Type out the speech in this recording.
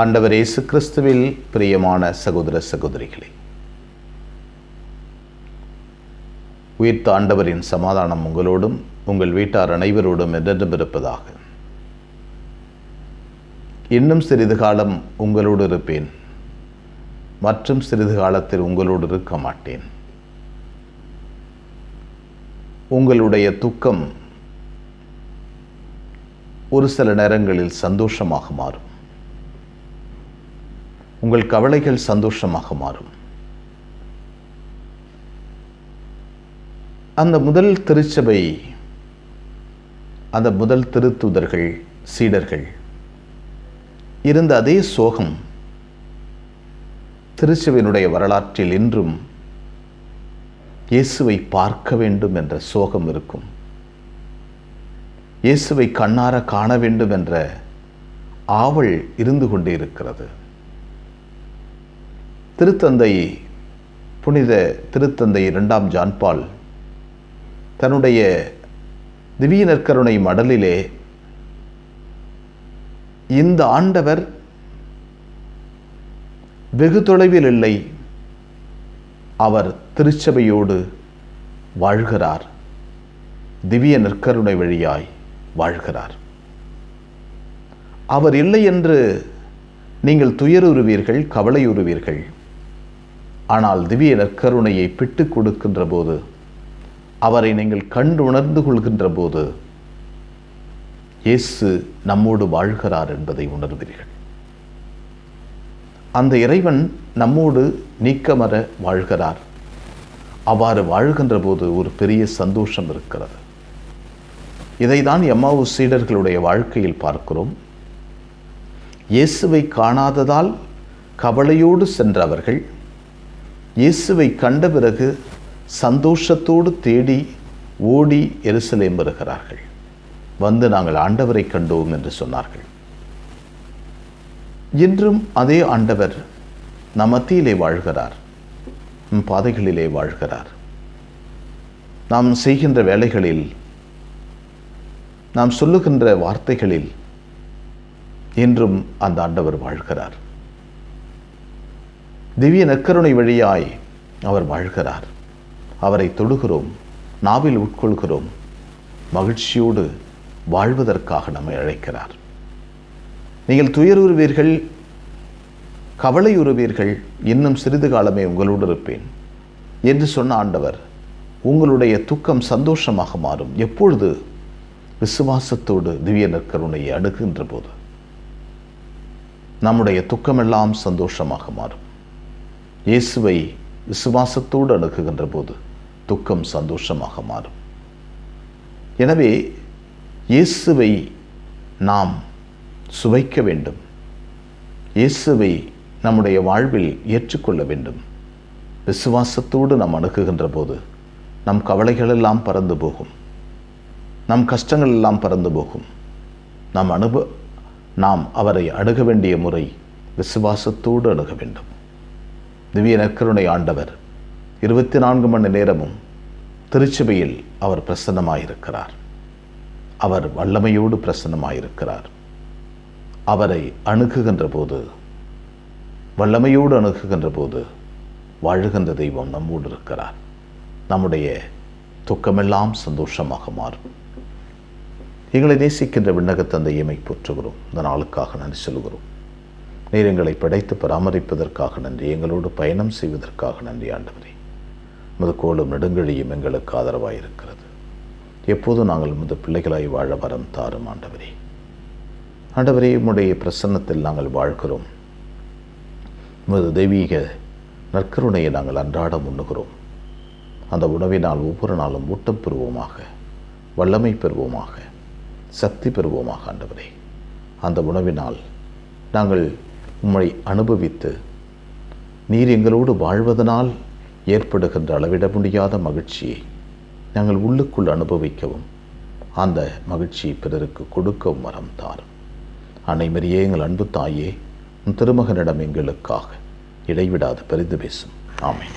ஆண்டவர் இயேசு கிறிஸ்துவில் பிரியமான சகோதர சகோதரிகளே உயிர்த்த ஆண்டவரின் சமாதானம் உங்களோடும் உங்கள் வீட்டார் அனைவரோடும் என்றென்றும் இருப்பதாக இன்னும் சிறிது காலம் உங்களோடு இருப்பேன். மற்றும் சிறிது காலத்தில் உங்களோடு இருக்க மாட்டேன். உங்களுடைய துக்கம் ஒரு சில நேரங்களில் சந்தோஷமாக மாறும். உங்கள் கவலைகள் சந்தோஷமாக மாறும். அந்த முதல் திருச்சபை அந்த முதல் திருத்துதர்கள் சீடர்கள் இருந்த அதே சோகம் திருச்சபையினுடைய வரலாற்றில் இன்றும் இயேசுவை பார்க்க வேண்டும் என்ற சோகம் இருக்கும். இயேசுவை கண்ணார காண வேண்டும் என்ற ஆவல் இருந்து கொண்டே இருக்கிறது திருத்தந்தை புனித திருத்தந்தை இரண்டாம் ஜான்பால் தன்னுடைய திவ்ய நற்கருணை மடலிலே இந்த ஆண்டவர் வெகு தொலைவில் இல்லை. அவர் திருச்சபையோடு வாழ்கிறார். திவ்ய நற்கருணை வழியாய் வாழ்கிறார். அவர் இல்லை என்று நீங்கள் துயருறுவீர்கள் கவலையுறுவீர்கள். ஆனால் திவ்ய நற்கருணையை பிட்டு கொடுக்கின்ற போது அவரை நீங்கள் கண்டு உணர்ந்து கொள்கின்ற போது இயேசு நம்மோடு வாழ்கிறார் என்பதை உணர்வீர்கள் அந்த இறைவன் நம்மோடு நீக்கமர வாழ்கிறார். அவ்வாறு வாழ்கின்ற போது ஒரு பெரிய சந்தோஷம் இருக்கிறது. இதைதான் எம்மாவு சீடர்களுடைய வாழ்க்கையில் பார்க்கிறோம். இயேசுவை காணாததால் கவலையோடு சென்றவர்கள் இயேசுவை கண்ட பிறகு சந்தோஷத்தோடு தேடி ஓடி எருசலேம் வருகிறார்கள். வந்து நாங்கள் ஆண்டவரை கண்டோம் என்று சொன்னார்கள். இன்றும் அதே ஆண்டவர் நம் மத்தியிலே வாழ்கிறார். நம் பாதைகளிலே வாழ்கிறார். நாம் செய்கின்ற வேலைகளில் நாம் சொல்லுகின்ற வார்த்தைகளில் இன்றும் அந்த ஆண்டவர் வாழ்கிறார். திவ்ய நற்கருணை வழியாய் அவர் வாழ்கிறார். அவரை தொடுகிறோம் நாவில் உட்கொள்கிறோம் மகிழ்ச்சியோடு வாழ்வதற்காக நம்மை அழைக்கிறார். நீங்கள் துயருறுவீர்கள் கவலையுறுவீர்கள் இன்னும் சிறிது காலமே உங்களோடு இருப்பேன் என்று சொன்ன ஆண்டவர் உங்களுடைய துக்கம் சந்தோஷமாக மாறும். எப்பொழுது? விசுவாசத்தோடு திவ்ய நற்கருணையை அணுகுகின்ற போது. நம்முடைய துக்கமெல்லாம் சந்தோஷமாக மாறும். இயேசுவை விசுவாசத்தோடு அணுகுகின்ற போது துக்கம் சந்தோஷமாக மாறும். எனவே இயேசுவை நாம் சுவைக்க வேண்டும். இயேசுவை நம்முடைய வாழ்வில் ஏற்றுக்கொள்ள வேண்டும். விசுவாசத்தோடு நாம் அணுகுகின்ற போது நம் கவலைகளெல்லாம் பறந்து போகும். நம் கஷ்டங்கள் எல்லாம் பறந்து போகும். நாம் அனுப நாம் அவரை அணுக வேண்டிய முறை விசுவாசத்தோடு அணுக வேண்டும். திவ்ய நற்கருணை ஆண்டவர். இருபத்தி நான்கு மணி நேரமும் திருச்சபையில் அவர் பிரசன்னமாயிருக்கிறார். அவர் வல்லமையோடு பிரசன்னமாயிருக்கிறார். அவரை அணுகுகின்ற போது வல்லமையோடு அணுகுகின்ற போது வாழுகின்ற தெய்வம் நம்மோடு இருக்கிறார். நம்முடைய துக்கமெல்லாம் சந்தோஷமாக மாறும். எங்களை நேசிக்கின்ற விண்ணகத்தந்தையமை போற்றுகிறோம் இந்த நாளுக்காக நன்றி சொல்கிறோம் நீர் எங்களை படைத்து பராமரிப்பதற்காக நன்றி. எங்களோடு பயணம் செய்வதற்காக நன்றி ஆண்டவரே. முது கோலும் நெடுங்கழியும் எங்களுக்கு ஆதரவாக இருக்கிறது எப்போதும் நாங்கள் முது பிள்ளைகளாய் வாழ வரம் தாரும் ஆண்டவரே. ஆண்டவரே உம்முடைய பிரசன்னத்தில் நாங்கள் வாழ்கிறோம். முது தெய்வீக நற்கருணையை நாங்கள் அன்றாடம் உண்ணுகிறோம் அந்த உணவினால் ஒவ்வொரு நாளும் ஊட்டம் பெறுவோமாக வல்லமை பெறுவோமாக சக்தி பெறுவோமாக ஆண்டவரே. அந்த உணவினால் நாங்கள் உம்மை அனுபவித்து நீர் எங்களோடு வாழ்வதனால் ஏற்படுகின்ற அளவிட முடியாத மகிழ்ச்சியை நாங்கள் உள்ளுக்குள் அனுபவிக்கவும் அந்த மகிழ்ச்சியை பிறருக்கு கொடுக்கவும் வரம் தாரும் அனைமரியே எங்கள் அன்பு தாயே திருமகனிடம் எங்களுக்காக இடைவிடாது பெரிது பேசும் ஆமேன்.